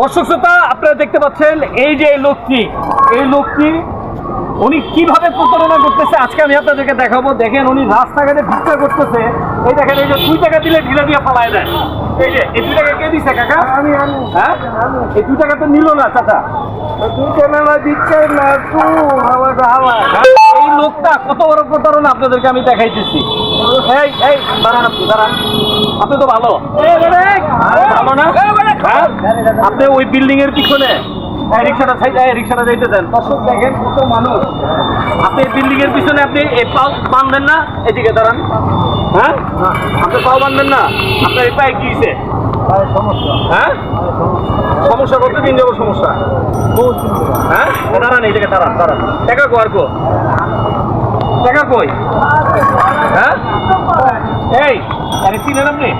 দর্শক শ্রোতা আপনারা দেখতে পাচ্ছেন এই যে লোকটি এই লোকটি উনি কীভাবে প্রতারণা করতেছে আজকে আমি আপনাদেরকে দেখাবো। দেখেন উনি রাস্তাঘাটে ভিক্ষা করতেছে। এই দেখেন এই যে দুই টাকা দিলে ঢিলা দিয়ে পালায় দেয়। এই যে এই দুই টাকা কে দিছে কাকা? আমি হ্যাঁ? এই দুই টাকা তো নিল না চাচা। হাওয়া এই লোকটা কত বড় প্রতারণা আপনাদেরকে আমি দেখাইতেছি। এই এই দাঁড়ান আপনি দাঁড়ান। আপনি তো ভালো। ভালো না। হ্যাঁ? আপনি ওই বিল্ডিং এর পিছনে। রিক্সাটা সাইড রিক্সাটা যাইতে দেন। দর্শক দেখেন কত মানুষ। আপনি বিল্ডিং এর পিছনে আপনি এই পাও বাঁধবেন না? এদিকে দাঁড়ান। হ্যাঁ? আপনি পাও বাঁধবেন না? আপনার এই পায়ে কি সমস্যা। হ্যাঁ? সমস্যা। দিন যাব সমস্যা। হ্যাঁ? দাঁড়ান এই দাঁড়ান দাঁড়ান। টাকা কো আর কো? টাকা কই? হ্যাঁ? এই আরে চিনেন আপনি?